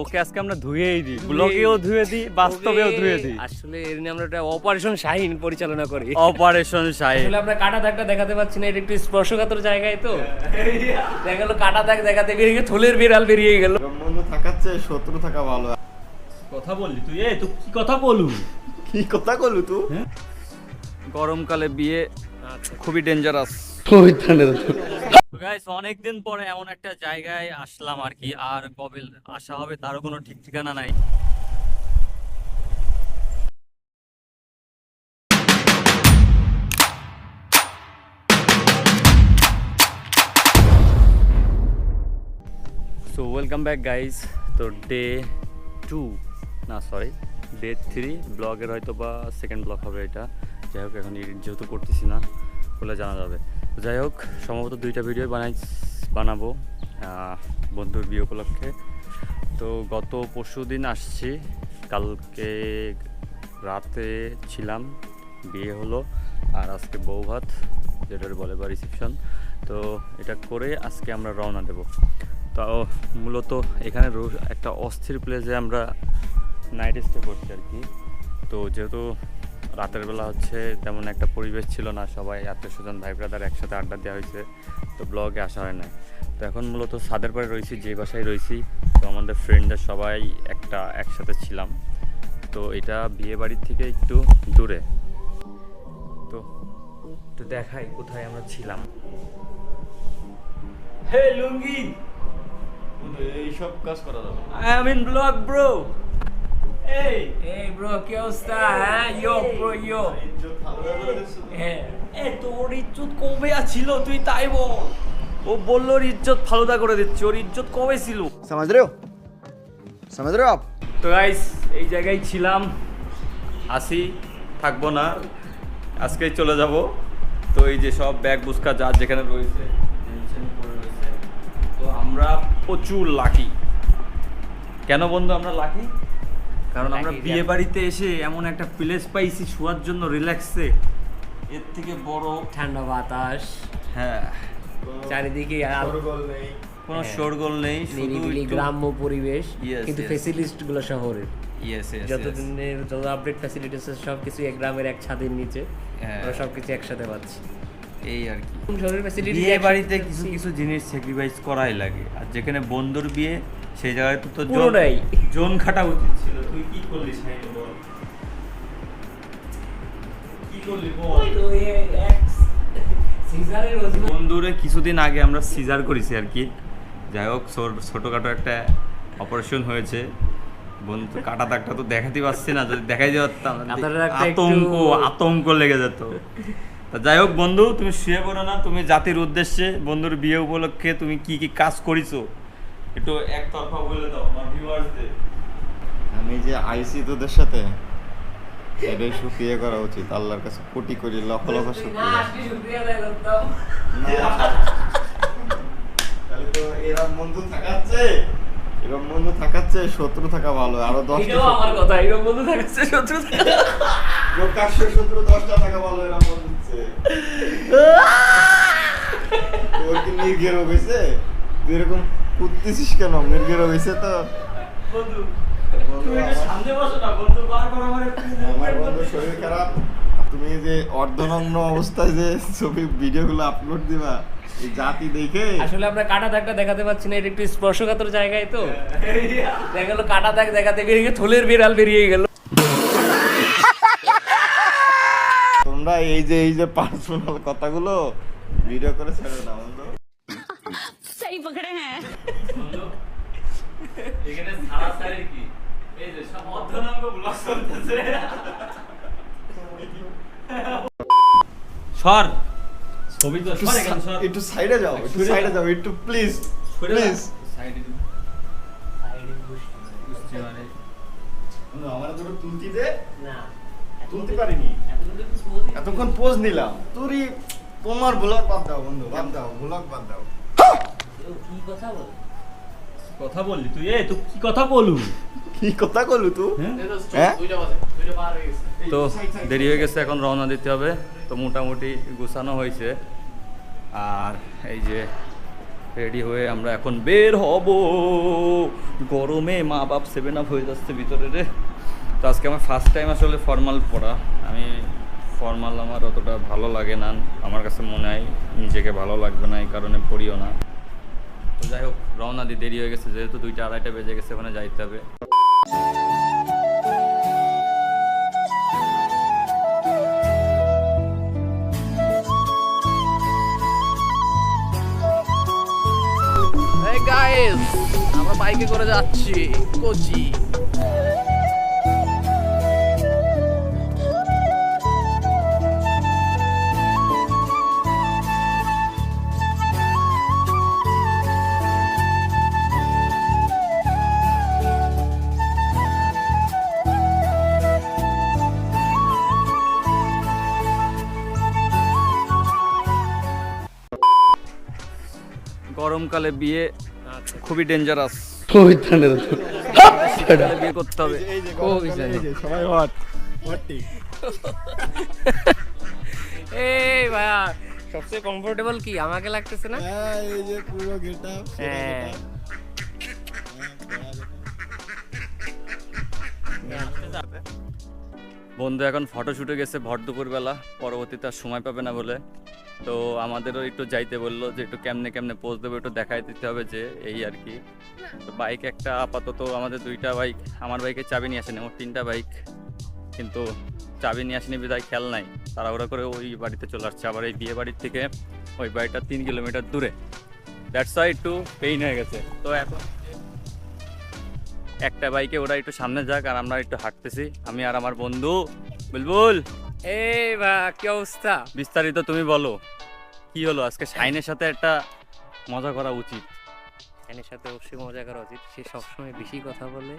ওকে আজকে আমরা ধুয়েই দিই ব্লগেও ধুয়ে দিই বাস্তবেও ধুয়ে দিই। আসলে এর নিয়ে আমরা একটা অপারেশন শাহিন পরিচালনা করি। অপারেশন সাহেব আসলে আমরা কাটা দাগটা দেখাতে পাচ্ছি না এটা একটু স্পর্শকাতর জায়গায় তো। দেখা গেল কাটা দাগ দেখাতে বেরিয়ে থলের বিড়াল বেরিয়ে গেল। বন্ধু থাকার চেয়ে শত্রু থাকা ভালো। কথা বললি তুই? এ তুই কি কথা বলু? কি কথা কলু তুই? গরমকালে বিয়ে খুবই ডেঞ্জারাস গাইস অনেকদিন পরে এমন একটা জায়গায় আসলাম আর কি আর কবে আসা হবে তারও কোনো ঠিক ঠিকানা নাই। সো ওয়েলকাম ব্যাক গাইজ তো ডে টু না সরি ডে থ্রি ব্লগের হয়তো বা সেকেন্ড ব্লগ হবে এটা। যাই হোক, এখন এডিট যেহেতু করতেছি না বলে জানা যাবে। যাই হোক, সম্ভবত দুইটা ভিডিও বানাই বানাবো বন্ধুর বিয়ে উপলক্ষে। তো গত পরশু দিন আসছি, কালকে রাতে ছিলাম, বিয়ে হলো, আর আজকে বউ ভাত যেটার বলে বা রিসেপশন তো এটা করে আজকে আমরা রওনা দেব। তাও মূলত এখানে একটা অস্থির প্লেসে আমরা নাইট স্টে করছি আর কি। তো যেহেতু রাতের বেলা হচ্ছে তেমন একটা পরিবেশ ছিল না সবাই আত্মীয় স্বজন ভাই ব্রাদার একসাথে আড্ডা দেওয়া হয়েছে তো ব্লগে আসা হয় না তো এখন মূলত ছাদের পরে রয়েছি যে বাসায় রয়েছি তো আমাদের ফ্রেন্ডরা সবাই একটা একসাথে ছিলাম। তো এটা বিয়ে বাড়ির থেকে একটু দূরে। তো একটু দেখাই কোথায় আমরা ছিলাম। হে লুঙ্গি! এইসব কাজ করা যাবে I am in vlog bro. এই ব্রো কি অবস্থা? হ্যাঁ? ইয়ো ব্রো ইয়ো এ তোর ইজ্জত কবে ছিল তুই তাই বল। ও বলল ওর ইজ্জত ফালুদা করে দিচ্ছে ওর ইজ্জত কবে ছিল। সমাজ রেও সমাজ রেও তো গাইস এই জায়গায় ছিলাম আসি থাকব না আজকেই চলে যাব। তো এই যে সব ব্যাগ বুসকা যা যেখানে রয়েছে তো আমরা প্রচুর লাকি কেন বন্ধু আমরা লাকি কারণ আমরা বিয়ে বাড়িতে এসে এমন একটা প্লেস পাইছি শোয়ার জন্য রিল্যাক্সে এর থেকে বড় ঠান্ডা বাতাস। হ্যাঁ। চারিদিকে কোনো হ্যাঁ। শোরগোল নেই শুধু নিরিবিলি গ্রাম্য পরিবেশ কিন্তু yes. ফেসিলিস্টগুলো শহরের। Yes, yes, যত yes. দিনের যত আপডেট ফ্যাসিলিটিস সব কিছু এক গ্রামের এক ছাদের নিচে। হ্যাঁ। আমরা সব কিছু একসাথে পাচ্ছি। এই আর কি। শহরের ফ্যাসিলিটি বিয়ে বাড়িতে কিছু কিছু জিনিস স্যাক্রিফাইস করাই লাগে। আর যেখানে বন্ধুর বিয়ে সেই জায়গায় তো তোর জোন- পুরোটাই। জোন খাটা উচিত ছিল। তুই কি করলি সাইনে বল? কি করলি বল? বন্ধুরে কিছুদিন আগে আমরা সিজার করেছি আর কি। যাই হোক ছোট- ছোটখাটো একটা অপারেশন হয়েছে। বন্ধু কাটা দাগটা তো দেখাতে পারছি না যদি দেখাই পারতাম। একটু- আতঙ্ক আতঙ্ক লেগে যেত। তা যাই হোক বন্ধু তুমি শুয়ে পড়ো না তুমি জাতির উদ্দেশ্যে বন্ধুর বিয়ে উপলক্ষে তুমি কি কি কাজ করিছো? একটু একতরফা বলে দাও আমার ভিউয়ার্সদের আমি যে আইসি তোদের সাথে এটাই শুক্রিয়া করা উচিত আল্লাহর কাছে কোটি কোটি লক্ষ লক্ষ শুক্রিয়া তাহলে তো এরকম বন্ধু থাকাচ্ছে এরকম বন্ধু থাকাচ্ছে শত্রু থাকা ভালো আরও দশটা এটাও আমার কথা এরকম বন্ধু থাকছে শত্রু প্রকাশ্য শত্রু দশটা থাকা ভালো এরকম বন্ধু হচ্ছে। তোর কি নির্ঘের হয়েছে? তুই এরকম কুদতেছিস কেন? নির্ঘের হয়েছে তো। বন্ধু আমার- না শরীর খারাপ। তুমি যে অর্ধনগ্ন অবস্থায় যে ছবি ভিডিওগুলো আপলোড দিবা এই জাতি দেখে? আসলে আমরা কাটা দাগটা দেখাতে পাচ্ছি না এটা একটু স্পর্শকাতর জায়গায় তো। দেখা গেল কাটা দাগ দেখাতে বেরিয়ে গেল থলের বিড়াল বেরিয়ে গেল। তোমরা এই যে এই যে পার্সোনাল কথাগুলো ভিডিও করে ছেড়ে দাও বন্ধু। पकड़े हैं বন্ধু, এখানে সারা সারি কি এই যে সব অর্ধনাঙ্গ ব্লক চলতেছে সর ছবি তো একটু সর এখানে সর একটু সাইডে যাও একটু সরে সাইডে যাও। যাও একটু প্লিজ সরে যা। প্লিজ সাইডে দিবি। বুঝছি মানে। বন্ধু আমার দুটো তুলতি দে না তুলতে পারিনি এতক্ষণ পোজ নিলাম তুই তোমার ব্লগ বাদ দাও বন্ধু বাদ দাও ব্লগ বাদ দাও কি কথা বল। কথা বললি? তুই এ তুই কি কথা বলু? কি কথা কলু তুই হ্যাঁ? তো দেরি হয়ে গেছে এখন রওনা দিতে হবে। তো মোটামুটি গুছানো হয়েছে। আর এই যে রেডি হয়ে আমরা এখন বের হব। গরমে মা বাপ সেভেন আপ হয়ে যাচ্ছে ভিতরে রে। তো আজকে আমার ফার্স্ট টাইম আসলে ফর্মাল পড়া। আমি ফর্মাল আমার অতটা ভালো লাগে না আমার কাছে মনে হয়। নিজেকে ভালো লাগবে না এই কারণে পড়িও না। যাই হোক, রওনা দিয়ে দেরি হয়ে গেছে, যেহেতু দুইটা আড়াইটা বেজে গেছে, ওখানে যাইতে হবে। আমরা বাইকে করে যাচ্ছি, কোচি। গরমকালে বিয়ে আচ্ছা। খুবই ডেঞ্জারাস খুবই বিয়ে করতে হবে। এই যে খুবই জানি। সবাই হট। হটটি। এই ভাইয়া সবচেয়ে কমফোর্টেবল কি? আমাকে লাগতেছে না? হ্যাঁ এই যে পুরো গেটআপ হ্যাঁ। বন্ধু এখন ফটো শুটে গেছে ভর দুপুরবেলা। পরবর্তীতে আর সময় পাবে না বলে। তো আমাদেরও একটু যাইতে বলল যে একটু কেমনে কেমনে পোজ দেবো, একটু দেখাই দিতে হবে যে এই আর কি। তো বাইক একটা আপাতত আমাদের দুইটা বাইক আমার বাইকে চাবি নিয়ে আসেনি আমার তিনটা বাইক কিন্তু চাবি নিয়ে আসেনি বিদায় খেয়াল নাই। তাড়াহুড়া করে ওই বাড়িতে চলে আসছে। আবার এই বিয়ে বাড়ির থেকে ওই বাড়িটা তিন কিলোমিটার দূরে। দ্যাটস ওয়াই একটু পেইন হয়ে গেছে। তো এখন একটা বাইকে ওরা একটু সামনে যাক আর আমরা একটু হাঁটতেছি। আমি আর আমার বন্ধু, বুলবুল! এই ভাই কি অবস্থা? বিস্তারিত তুমি বলো। কি হলো? আজকে শাইনের সাথে একটা মজা করা উচিত। এনের সাথে অবশ্যই মজা করা উচিত। সে সবসময় বেশি কথা বলে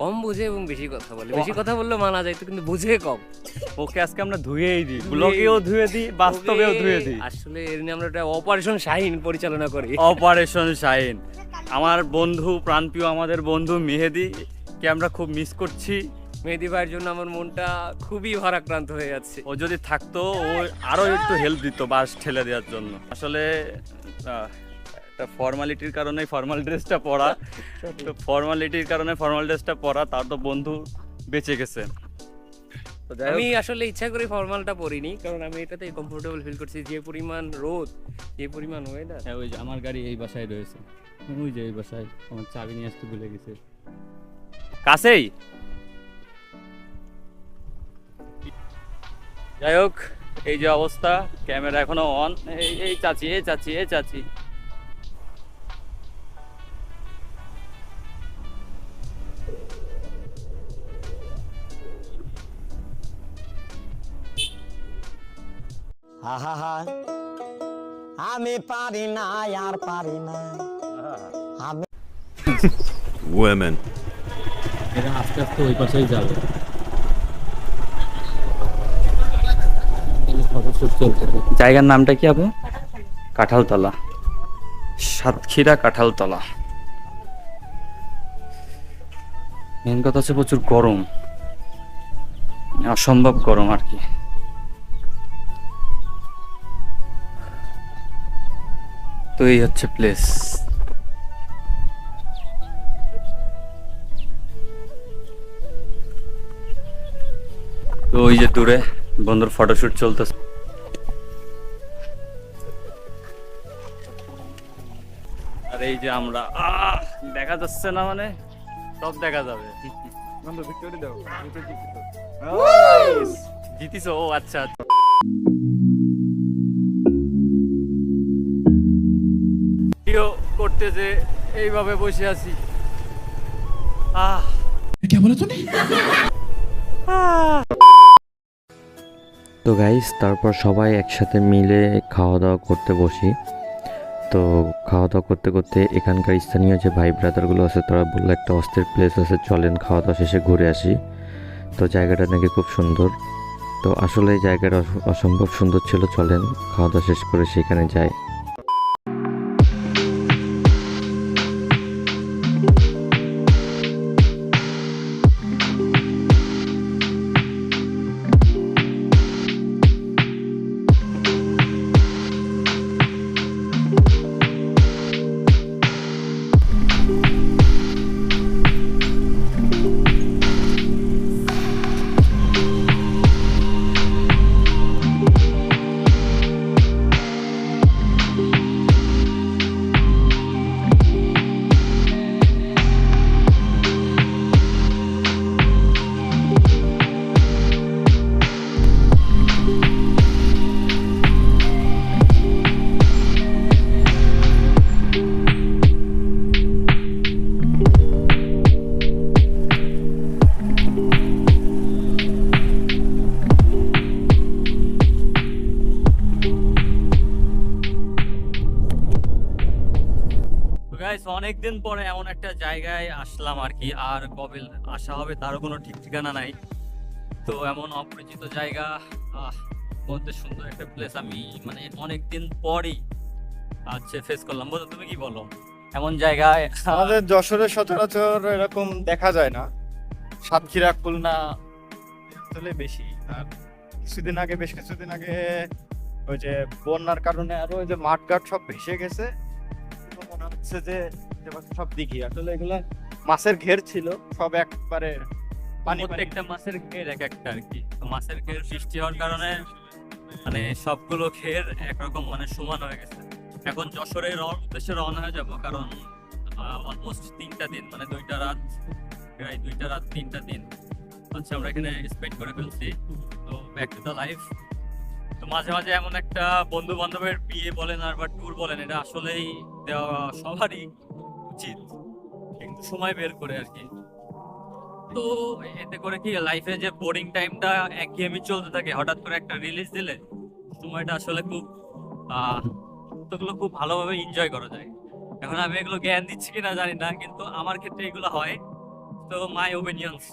কম বুঝে এবং বেশি কথা বলে। বেশি কথা বললে মানা যায় তো কিন্তু বুঝে কম। ওকে আজকে আমরা ধুয়েই দিই। ব্লগেও ধুয়ে দিই বাস্তবেও ধুয়ে দিই। আসলে এর নিয়ে আমরা একটা অপারেশন শাহিন পরিচালনা করি। Operation shine. আমার বন্ধু প্রাণপ্রিয় আমাদের বন্ধু মেহেদি কে আমরা খুব মিস করছি। মেহেদি ভাইয়ের জন্য আমার মনটা খুবই ভারাক্রান্ত হয়ে যাচ্ছে। ও যদি থাকতো ও আরও একটু হেল্প দিত বাস ঠেলে দেওয়ার জন্য। আসলে একটা ফর্মালিটির কারণে ফর্মাল ড্রেসটা পরা। তো ফর্মালিটির কারণে ফর্মাল ড্রেসটা পরা তার তো বন্ধু বেঁচে গেছে। তো আমি আসলে ইচ্ছা করে ফর্মালটা পরিনি কারণ আমি এটাতে কমফোর্টেবল ফিল করছি যে পরিমাণ রোদ যে পরিমাণ ওয়েদার হ্যাঁ ওই যে আমার গাড়ি এই বাসায় রয়েছে। ওই যে এই বাসায় আমার চাবি নিয়ে আসতে ভুলে গেছে। কাছেই? যাই হোক এই যে অবস্থা ক্যামেরা এখনও অন এই এই চাচি এই চাচি এই চাচি। আমি পারি না আর পারি না। আমি women. এটা আস্তে আস্তে ওই পাশেই যাবে। জায়গার নামটা কি আপু? কাঁঠালতলা। সাতক্ষীরা কাঁঠালতলা। মেন কথা হচ্ছে প্রচুর গরম। অসম্ভব গরম আর কি। তো এই হচ্ছে প্লেস তো ওই যে দূরে বন্ধুর ফটোশুট চলতেছে। এই যে আমরা। দেখা যাচ্ছে না মানে? সব দেখা যাবে। জিতিস ও আচ্ছা আচ্ছা। ভিডিও করতে যে এইভাবে বসে আছি। আহ। তো গাইস তারপর সবাই একসাথে মিলে খাওয়া দাওয়া করতে বসি। তো খাওয়া দাওয়া করতে করতে এখানকার স্থানীয় যে ভাই ব্রাদারগুলো আছে, তারা বলল একটা অস্থির প্লেস আছে, চলেন খাওয়া দাওয়া শেষে ঘুরে আসি। তো জায়গাটা নাকি খুব সুন্দর। তো আসলে জায়গাটা অস- অসম্ভব সুন্দর ছিল, চলেন খাওয়া দাওয়া শেষ করে সেখানে যাই। অনেকদিন পরে এমন একটা জায়গায় আসলাম আর কি আর কবে আসা হবে তারও কোনো ঠিক ঠিকানা নাই। তো এমন অপরিচিত জায়গা বলতে সুন্দর একটা প্লেস আমি মানে অনেকদিন পরই আচ্ছা ফেস করলাম। বলো তুমি কি বলো? এমন জায়গায় আমাদের যশোরে সচরাচর এরকম দেখা যায় না। সাতক্ষীরা, খুলনা অঞ্চলে বেশি। আর কিছুদিন আগে, বেশ কিছুদিন আগে ওই যে বন্যার কারণে আরও ওই যে মাঠঘাট সব ভেসে গেছে। হচ্ছে যে সব দিঘি। আসলে এগুলা মাছের ঘের ছিল, সব একবারে পানি প্রত্যেকটা মাছের ঘের এক একটা আর কি। মাছের ঘের সৃষ্টি হওয়ার কারণে মানে সবগুলো ঘের একরকম মানে সমান হয়ে গেছে। এখন যশোরে উদ্দেশ্যে রওনা হয়ে যাব, কারণ অলমোস্ট তিনটা দিন মানে দুইটা রাত, প্রায় দুইটা রাত, তিনটা দিন হচ্ছে আমরা এখানে স্পেন্ড করে ফেলছি। তো ব্যাক টু দ্য লাইফ তো মাঝে মাঝে এমন একটা বন্ধু বান্ধবের বিয়ে বলেন আর বা ট্যুর বলেন, এটা আসলেই দেওয়া সবারই উচিত। কিন্তু সময় বের করে আর কি। তো এতে করে কি লাইফে যে বোরিং টাইমটা একঘেয়েমি চলতে থাকে, হঠাৎ করে একটা রিলিজ দিলে সময়টা আসলে খুব মুহূর্তগুলো খুব ভালোভাবে এনজয় করা যায়। এখন আমি এগুলো জ্ঞান দিচ্ছি কিনা জানি না, কিন্তু আমার ক্ষেত্রে এগুলো হয়। তো মাই ওপিনিয়ন্স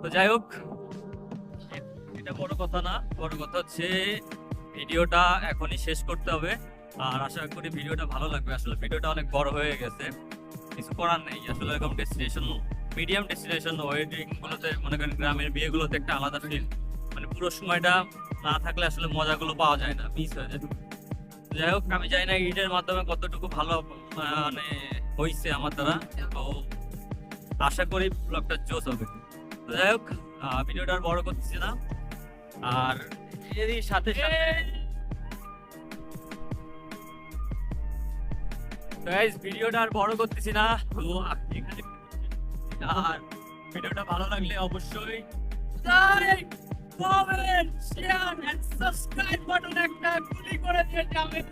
তো যাই হোক এটা বড় কথা না, বড় কথা হচ্ছে ভিডিওটা এখনই শেষ করতে হবে। আর আশা করি ভিডিওটা ভালো লাগবে। আসলে ভিডিওটা অনেক বড় হয়ে গেছে। কিছু করার নেই। আসলে এরকম ডেস্টিনেশন মিডিয়াম ডেস্টিনেশন ওয়েডিং গুলোতে, মনে করেন গ্রামের বিয়েগুলোতে একটা আলাদা ফিল মানে পুরো সময়টা না থাকলে আসলে মজাগুলো পাওয়া যায় না। মিস হয়ে যায়। যাই হোক, আমি জানি না ঈদের মাধ্যমে কতটুকু ভালো মানে হয়েছে আমার দ্বারা। তো আশা করি ব্লগটা জোস হবে। যাই হোক ভিডিওটা আর বড় করতেছি না। আর যদি সাথে সাথে গাইস ভিডিওটা আর বড় করতেছি না। তো এখানে আর ভিডিওটা ভালো লাগলে অবশ্যই like comment share and subscribe button একটা গুলি করে দিয়ে যাবেন।